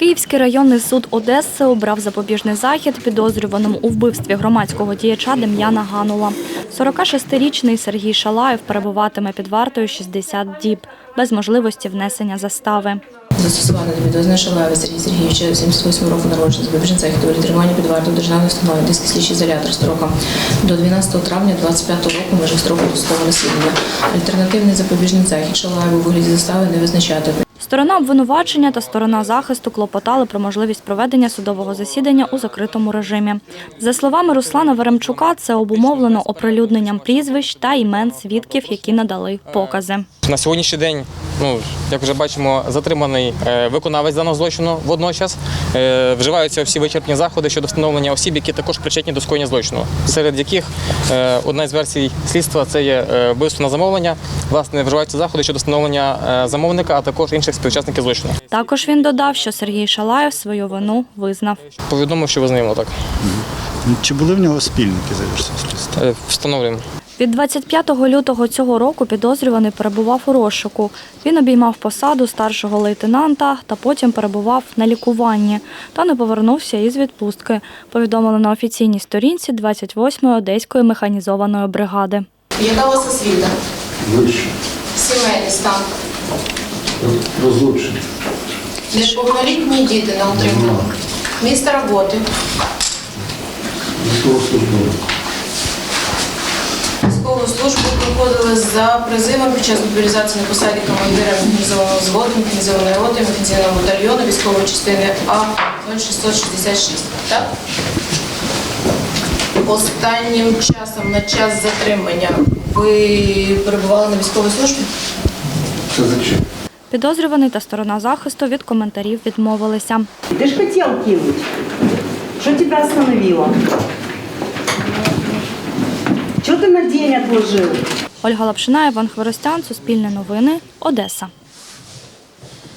Київський районний суд Одеси обрав запобіжний захід підозрюваному у вбивстві громадського діяча Дем'яна Ганула. 46-річний Сергій Шалаєв перебуватиме під вартою 60 діб без можливості внесення застави. Застосування до відео Шалаєва Сергія Сергійовича 78 року народження запобіжний захід у тримання під вартою державної установи Одеський слідчий ізолятор строком до 12 травня 25 року межах строку досудового розслідування. Альтернативний запобіжний захід Шалаєву у вигляді застави не визначати. Сторона обвинувачення та сторона захисту клопотали про можливість проведення судового засідання у закритому режимі. За словами Руслана Веремчука, це обумовлено оприлюдненням прізвищ та імен свідків, які надали покази. На сьогоднішній день, ну як вже бачимо, затриманий е, виконавець даного злочину. Водночас е, вживаються всі вичерпні заходи щодо встановлення осіб, які також причетні до скоєння злочину, серед яких е, одна із версій слідства це є вбивство на замовлення. Власне, вживаються заходи щодо встановлення е, замовника, а також інших співучасників злочину. Також він додав, що Сергій Шалаєв свою вину визнав. Повідомив, що визнаємо так. Чи були в нього спільники за? Е, Встановлюємо. Від 25 лютого цього року підозрюваний перебував у розшуку. Він обіймав посаду старшого лейтенанта та потім перебував на лікуванні та не повернувся із відпустки. Повідомили на офіційній сторінці 28-ї Одеської механізованої бригади. Яка у вас освіта? Вище. Сімейний стан. Розлучення. Неповнолітні діти на утриманні. Місце роботи. Військовослужбовець. Військову службу проходили за призивом під час мобілізації на посаді командира механізованого взводу, механізованої роти, механізованого батальйону військової частини А 0666. Так? Останнім часом на час затримання ви перебували на військовій службі? Це зачем? Підозрюваний та сторона захисту від коментарів відмовилися. Ти ж хотів кинуть. Що тебе остановило? Чого ти на день відложив? Ольга Лапшина, Іван Хворостян, Суспільне новини, Одеса.